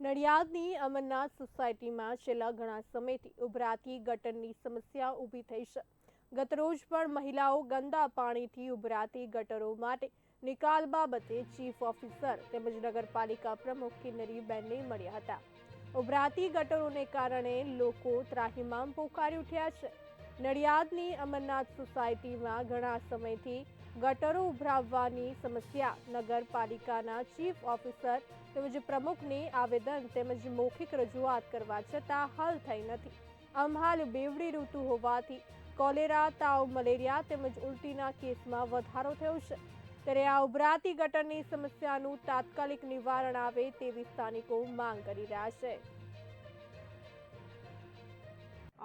નડિયાદની અમરનાથ સોસાયટીમાં છેલ્લા ઘણા સમયથી ઉભરાતી ગટરની સમસ્યા ઊભી થઈ છે. ગતરોજ પણ મહિલાઓ ગંદા પાણીથી ઉભરાતી ગટરો માટે નિકાલ બાબતે ચીફ ઓફિસર તેમજ નગરપાલિકા પ્રમુખ કિન્નરીબેનને મળ્યા હતા. ઉભરાતી ગટરોને કારણે લોકો ત્રાહિમામ પોકારી ઉઠ્યા છે. નડિયાદની અમરનાથ સોસાયટીમાં ઘણા સમયથી ગટરો ઉભરાવવાની સમસ્યા. નગરપાલિકાના ચીફ ઓફિસર તેમજ પ્રમુખને આવેદન તેમજ મૌખિક રજૂઆત કરવા છતાં હલ થઈ નથી. આમ હાલ બેવડી ઋતુ હોવાથી કોલેરા, તાવ, મલેરિયા તેમજ ઉલટીના કેસમાં વધારો થયો છે. ત્યારે આ ઉભરાતી ગટરની સમસ્યાનું તાત્કાલિક નિવારણ આવે તેવી સ્થાનિકો માંગ કરી રહ્યા છે.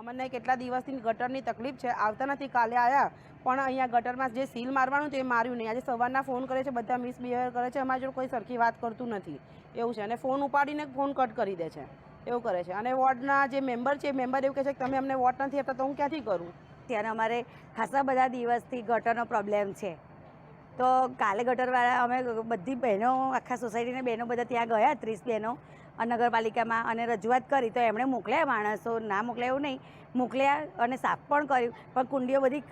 અમને કેટલા દિવસથી ગટરની તકલીફ છે, આવતા નથી, કાલે આવ્યા પણ અહીંયા ગટરમાં જે સીલ મારવાનું છે એ માર્યું નહીં. આજે સવારના ફોન કરે છે, બધા મિસબિહેવ કરે છે, અમારી જોડે કોઈ સરખી વાત કરતું નથી. એવું છે. અને ફોન ઉપાડીને ફોન કટ કરી દે છે. એવું કરે છે. અને વોર્ડના જે મેમ્બર છે, એ મેમ્બર એવું કહે છે કે તમે અમને વોર્ડ નથી આપતા, તો હું ક્યાંથી કરું? ત્યારે અમારે ખાસા બધા દિવસથી ગટરનો પ્રોબ્લેમ છે. તો કાલે ગટરવાળા, અમે બધી બહેનો, આખા સોસાયટીને બહેનો બધા ત્યાં ગયા, ત્રીસ બહેનો. નગરપાલિકામાં અને રજૂઆત કરી તો એમણે મોકલ્યા માણસો, ના મોકલ્યા એવું નહીં, મોકલ્યા અને સાફ પણ કર્યું, પણ કુંડીઓ બધી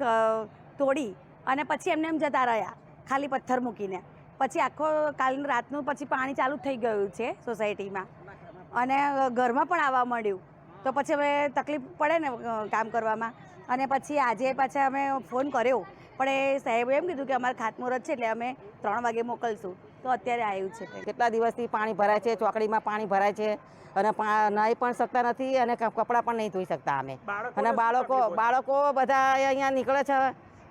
તોડી અને પછી એમને એમ જતા રહ્યા, ખાલી પથ્થર મૂકીને. પછી આખો કાલ રાતનું પછી પાણી ચાલુ થઈ ગયું છે સોસાયટીમાં. અને ઘરમાં પણ આવવા મળ્યું તો પછી હવે તકલીફ પડે ને કામ કરવામાં. અને પછી આજે પાછા અમે ફોન કર્યો. પણ એ સાહેબે એમ કીધું કે અમારે ખાતમુહૂર્ત છે એટલે અમે ત્રણ વાગે મોકલશું. તો અત્યારે આવ્યું છે કેટલા દિવસથી પાણી ભરાય છે ચોકડીમાં પાણી ભરાય છે અને નાહી પણ શકતા નથી અને કપડાં પણ નહીં ધોઈ શકતા અમે. અને બાળકો બાળકો બધા અહીંયા નીકળે છે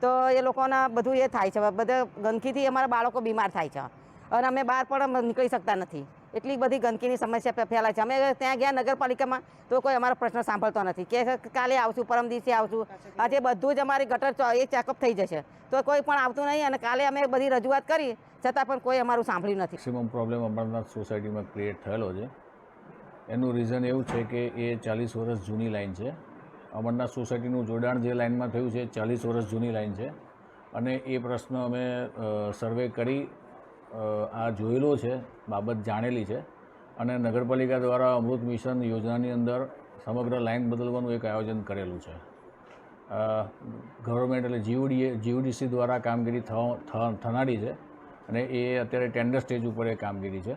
તો એ લોકોના બધું એ થાય છે. બધા ગંદકીથી અમારા બાળકો બીમાર થાય છે. અને અમે બહાર પણ નીકળી શકતા નથી. એટલી બધી ગંદકીની સમસ્યા ફેલાય છે. અમે ત્યાં ગયા નગરપાલિકામાં તો કોઈ અમારો પ્રશ્ન સાંભળતો નથી. કે કાલે આવશું, પરમ દિવસે આવશું. આજે બધું જ અમારી ગટર એ ચેકઅપ થઈ જશે. તો કોઈ પણ આવતું નહીં અને કાલે અમે બધી રજૂઆત કરી, છતાં પણ કોઈ અમારું સાંભળ્યું નથી. મેક્સિમમ પ્રોબ્લેમ અમરનાથ સોસાયટીમાં ક્રિએટ થયેલો છે. એનું રીઝન એવું છે કે એ ચાલીસ વર્ષ જૂની લાઈન છે. અમરનાથ સોસાયટીનું જોડાણ જે લાઇનમાં થયું છે ચાલીસ વર્ષ જૂની લાઈન છે. અને એ પ્રશ્ન અમે સર્વે કરી આ જોયેલો છે, બાબત જાણેલી છે અને નગરપાલિકા દ્વારા અમૃત મિશન યોજનાની અંદર સમગ્ર લાઇન બદલવાનું એક આયોજન કરેલું છે. ગવર્મેન્ટ એટલે જીઓડીએ જીઓડીસી દ્વારા કામગીરી થનારી છે અને એ અત્યારે ટેન્ડર સ્ટેજ ઉપર એ કામગીરી છે.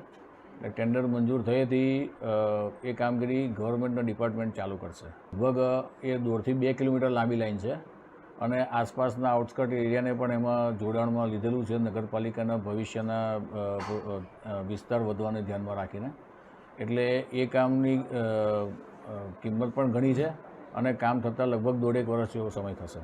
એટલે ટેન્ડર મંજૂર થયેથી એ કામગીરી ગવર્મેન્ટના ડિપાર્ટમેન્ટ ચાલુ કરશે. લગભગ એ દોઢથી બે કિલોમીટર લાંબી લાઈન છે. અને આસપાસના આઉટસ્કર્ટ એરિયાને પણ એમાં જોડાણમાં લીધેલું છે. નગરપાલિકાના ભવિષ્યના વિસ્તાર વધવાને ધ્યાનમાં રાખીને. એટલે એ કામની કિંમત પણ ઘણી છે અને કામ થતાં લગભગ દોઢેક વર્ષ જેવો સમય થશે.